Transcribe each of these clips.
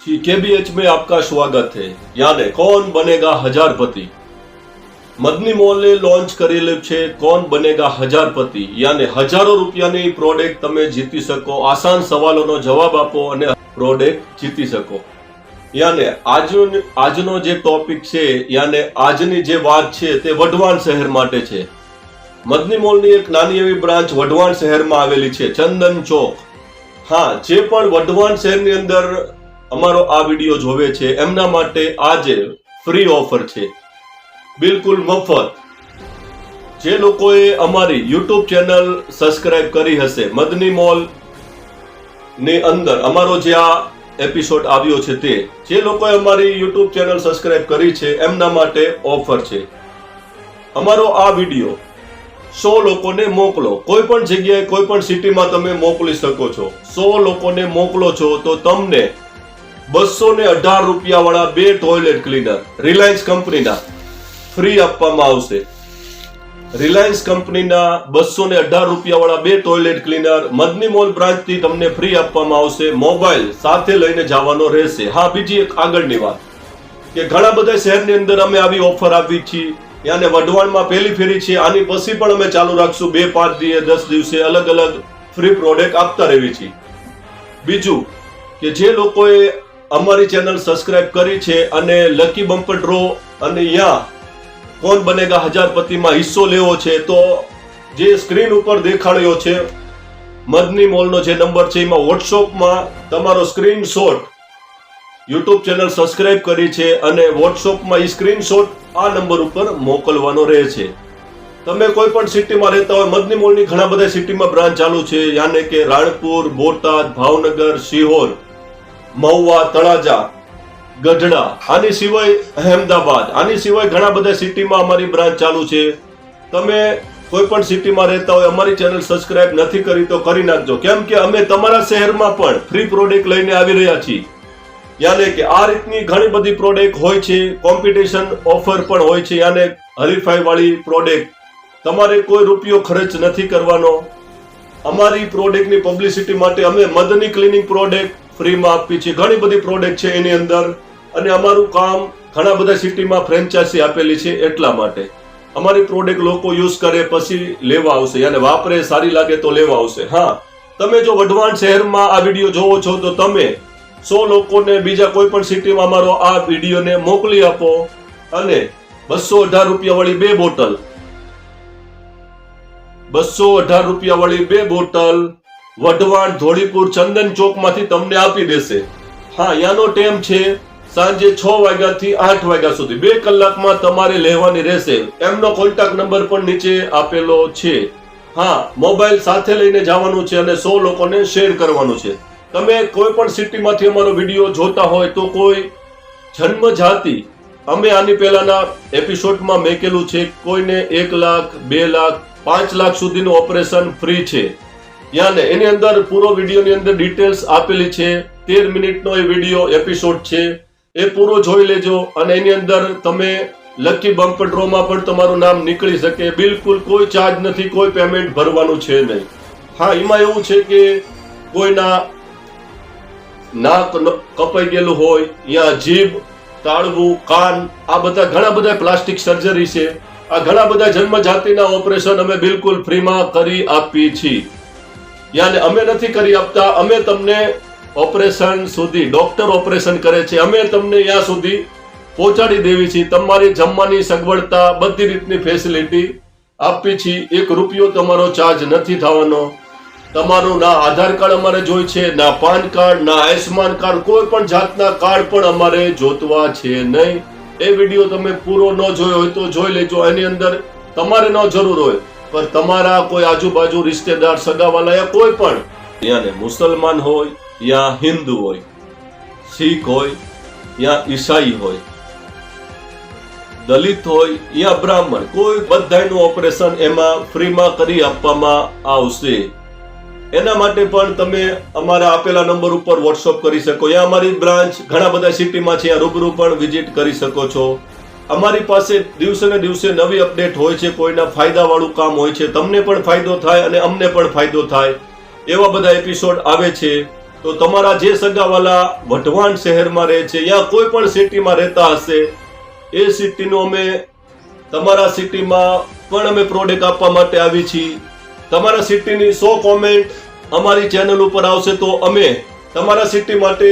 जी केबीएच में आपका स्वागत है यानी कौन बनेगा हजारपति મદની મોલે લોન્ચ કરેલું છે કોણ બનેગા હજારપતિ યાને હજારો રૂપિયાની પ્રોડક્ટ તમે જીતી શકો આસાન સવાલોનો જવાબ આપો અને પ્રોડક્ટ જીતી શકો યાને આજનો આજનો જે ટોપિક છે યાને આજની જે વાત છે તે વઢવાણ શહેર માટે છે મદની મોલની એક નાની એવી બ્રાન્ચ વઢવાણ શહેરમાં આવેલી છે ચંદન ચોક હા, જે પણ વઢવાણ શહેરની અંદર અમારો આ વીડિયો જોવે છે, એમના માટે આજે ફ્રી ઓફર છે. બિલકુલ મફત. જે લોકોએ અમારી યુટ્યુબ ચેનલ સબસ્ક્રાઇબ કરી હશે, મદની મોલની અંદર અમારો જે આ એપિસોડ આવ્યો છે તે, જે લોકોએ અમારી યુટ્યુબ ચેનલ સબસ્ક્રાઇબ કરી છે, એમના માટે ઓફર છે. અમારો આ વીડિયો સો લોકોને મોકલો. કોઈ પણ જગ્યાએ, કોઈ પણ સિટીમાં તમે મોકલી શકો છો. સો લોકોને મોકલો છો તો તમને બસો ને અઢાર રૂપિયા વાળા બે ટોયલેટ ક્લીનર રિલાયન્સ કંપનીના ફ્રી આપવામાં આવશે. રિલાયન્સ કંપનીના બસો ને અઢાર રૂપિયા વાળા બે ટોયલેટ ક્લીનર મદની મોલ બ્રાન્ચથી તમને ફ્રી આપવામાં આવશે. મોબાઈલ સાથે લઈને જવાનો રહેશે. હા, બીજી એક આગળની વાત કે ઘણા બધા શહેરની અંદર અમે આવી ઓફર આપી છીએ. યાને વઢવાણમાં પહેલી ફેરી છે, આની પછી પણ અમે ચાલુ રાખશું. બે, પાંચ દિવસે, દસ દિવસે અલગ અલગ ફ્રી પ્રોડક્ટ આપતા રહેવી છીએ. બીજું કે જે લોકોએ અમારી ચેનલ સબસ્ક્રાઇબ કરી છે અને લકી બમ્પર ડ્રો અને યા કોણ બનેગા હજારપતિમાં હિસ્સો લેવો છે, તો જે સ્ક્રીન ઉપર દેખાડ્યો છે મદની મોલનો જે નંબર છે, એમાં વોટ્સઅપમાં તમારો સ્ક્રીનશોટ યુટ્યુબ ચેનલ સબસ્ક્રાઇબ કરી છે અને વોટ્સઅપમાં સ્ક્રીનશોટ આ નંબર ઉપર મોકલવાનો રહે છે. તમે કોઈ પણ સિટીમાં રહેતા હોય મદની મોલની ઘણા બધા સિટીમાં બ્રાન્ચ ચાલુ છે, યાને કે રાણપુર, બોટાદ, ભાવનગર સિહોર મહુવા, તળાજા, ગઢડા, આની સિવાય અહેમદાબાદ, આની સિવાય ઘણા બધા સિટીમાં અમારી બ્રાન્ચ ચાલુ છે. તમે કોઈ પણ સિટીમાં રહેતા હોય, અમારી ચેનલ સબસ્ક્રાઇબ નથી કરી તો કરી નાખજો. કેમ કે અમે તમારા શહેરમાં પણ ફ્રી પ્રોડક્ટ લઈને આવી રહ્યા છીએ. યાને કે આ રીતની ઘણી બધી પ્રોડક્ટ હોય છે. કોમ્પિટિશન ઓફર પણ હોય છે. યાને હરીફાઈ વાળી પ્રોડક્ટ તમારે કોઈ રૂપિયો ખર્ચ નથી કરવાનો. અમારી પ્રોડક્ટની પબ્લિસિટી માટે અમે મદની ક્લિનિંગ પ્રોડક્ટ ફ્રીમાં આપી છે ઘણી બધી પ્રોડક્ટ છે એની અંદર. અને અમારું કામ ઘણા બધા સિટીમાં ફ્રેન્ચાઇઝી આપેલી છે એટલા માટે. અમારી પ્રોડક્ટ લોકો યુઝ કરે, પછી લેવા આવશે. અને વાપરે, સારી લાગે તો લેવા આવશે. હા, તમે જો વઢવાણ શહેરમાં આ વીડિયો જોવો છો, તો તમે સો લોકોને બીજા કોઈ પણ સિટીમાં અમારો આ વિડીયોને મોકલી આપો અને બસો અઢાર રૂપિયા વાળી બે બોટલ, બસો અઢાર રૂપિયા વાળી બે બોટલ વઢવાણ ધોળીપુર ચંદન ચોકમાંથી તમને આપી દેશે. હા, યાનો ટેમ છે સાંજે છ વાગ્યાથી આઠ વાગ્યા સુધી. બે કલાકમાં તમારે લેવાની રહેશે. એમનો કોન્ટેક્ટ નંબર પણ નીચે આપેલો છે. હા, મોબાઈલ સાથે લઈને જવાનું છે અને સો લોકોને શેર કરવાનું છે. તમે કોઈ પણ સિટીમાંથી અમારો વીડિયો જોતા હોય તો કોઈ જન્મ જાતિ અમે આની પહેલાના એપિસોડમાં મેકેલું છે, કોઈને એક લાખ, બે લાખ, પાંચ લાખ સુધીનું ઓપરેશન ફ્રી છે. યાને એની અંદર પૂરો વિડીયોની અંદર ડિટેલ્સ આપેલી છે, તેર મિનિટનો એ વીડિયો એપિસોડ છે. એ પૂરો જોઈ લેજો અને એની અંદર તમે લકી બમ્પ ડ્રોમાં પણ તમારું નામ નીકળી શકે. બિલકુલ કોઈ ચાર્જ નથી, કોઈ પેમેન્ટ ભરવાનું છે નહીં. હા, એમાં એવું છે કે કોઈના નાક કપાઈ ગયેલું હોય, યા જીભ, તાળવું, કાન, આ બધા ઘણા બધા પ્લાસ્ટિક સર્જરી છે. આ ઘણા બધા જન્મ જાતિના ઓપરેશન અમે બિલકુલ ફ્રીમાં કરી આપીએ છીએ યાને અમે નથી કરી આપતા, અમે તમને ઓપરેશન સુધી, ડોક્ટર ઓપરેશન કરે છે. અમે તમને ત્યાં સુધી પહોંચાડી દેવી છીએ તમારી જમવાની સગવડતા, બધી રીતની ફેસિલિટી આપી છીએ એક રૂપિયો તમારો ચાર્જ નથી થવાનો. તમારું ના આધાર કાર્ડ અમારે જોઈ છે, ના પાન કાર્ડ, ના આયુષ્માન કાર્ડ, કોઈ પણ જાતના કાર્ડ પણ અમારે જોતવા છે નહીં. એ વીડિયો તમે પૂરો ન જોયો હોય તો જોઈ લેજો, એની અંદર તમારે ન જરૂર હોય. પણ તમારા કોઈ આજુબાજુ રિશ્તેદાર, સગાવાલા યા કોઈ પણ યાને મુસલમાન હોય, યા હિન્દુ હોય, શીખ હોય, યા ઈસાઈ હોય, દલિત હોય, યા બ્રાહ્મણ, કોઈ બધાનું ઓપરેશન એમાં ફ્રીમાં કરી આપવામાં આવશે. એના માટે પણ તમે અમારા આપેલા નંબર ઉપર વોટ્સઅપ કરી શકો. યા અમારી બ્રાન્ચ ઘણા બધા સિટીમાં છે. રૂબરૂ પણ વિઝિટ કરી શકો છો. અમારી પાસે દિવસે ને દિવસે નવી અપડેટ હોય છે. કોઈના ફાયદાવાળું કામ હોય છે. તમને પણ ફાયદો થાય અને અમને પણ ફાયદો થાય એવા બધા એપિસોડ આવે છે. તો તમારા જે સગાવાલા વઢવાણ શહેરમાં રહે છે યા કોઈ પણ સિટીમાં રહેતા હશે, એ સિટીનો અમે, તમારા સિટીમાં પણ અમે પ્રોડક્ટ આપવા માટે આવી છીએ. તમારા સિટીની સો કોમેન્ટ અમારી ચેનલ ઉપર આવશે તો અમે તમારા સિટી માટે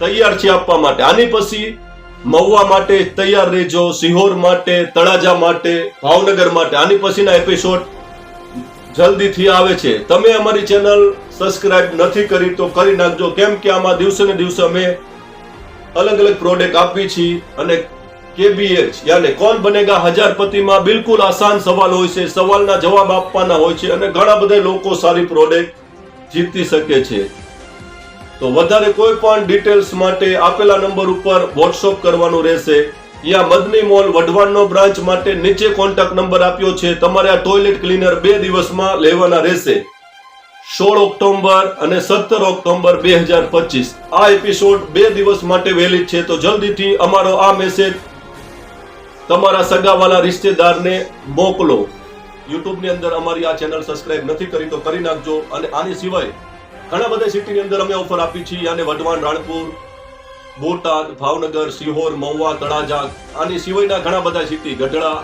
તૈયાર છીએ આપવા માટે. આની પછી મહુવા માટે તૈયાર રહેજો, સિહોર માટે, તળાજા માટે, ભાવનગર માટે. આની પછીના એપિસોડ જલ્દીથી આવે છે. તમે અમારી ચેનલ સબસ્ક્રાઇબ નથી કરી તો કરી નાખજો. કેમ કે આમાં દિવસે ને દિવસે અમે અલગ અલગ પ્રોડક્ટ આપી છીએ અને કેબીએચ, યાને કોણ બનેગા હજારપતિમાં બિલકુલ આસાન સવાલ હોય છે, સવાલના જવાબ આપવાના હોય છે અને ઘણા બધા લોકો સારી પ્રોડક્ટ જીતી શકે છે. તો વધારે કોઈ પણ ડિટેલ્સ માટે આપેલા નંબર ઉપર વોટ્સઅપ કરવાનું રહેશે. યા મદની મોલ વઢવાણનો બ્રાન્ચ માટે નીચે કોન્ટેક્ટ નંબર આપ્યો છે. તમારે આ ટોયલેટ ક્લીનર બે દિવસમાં લેવાના રહેશે. સોળ ઓક્ટોબર અને સત્તર ઓક્ટોબર બે હજાર પચીસ. આ એપિસોડ બે દિવસ માટે વહેલી છે. તો જલ્દીથી અમારો આ મેસેજ તમારા સગાવાલા રિશ્તેદારને મોકલો. યુટ્યુબની અંદર અમારી આ ચેનલ સબસ્ક્રાઇબ નથી કરી તો કરી નાખજો અને આની સિવાય ઘણા બધા સિટીની અંદર અમે ઓફર આપી છીએ. અને વઢવાણ, રાણપુર, બોટાદ, ભાવનગર, સિહોર, મહુવા, તળાજા, આની સિવાયના ઘણા બધા સિટી ગઢડા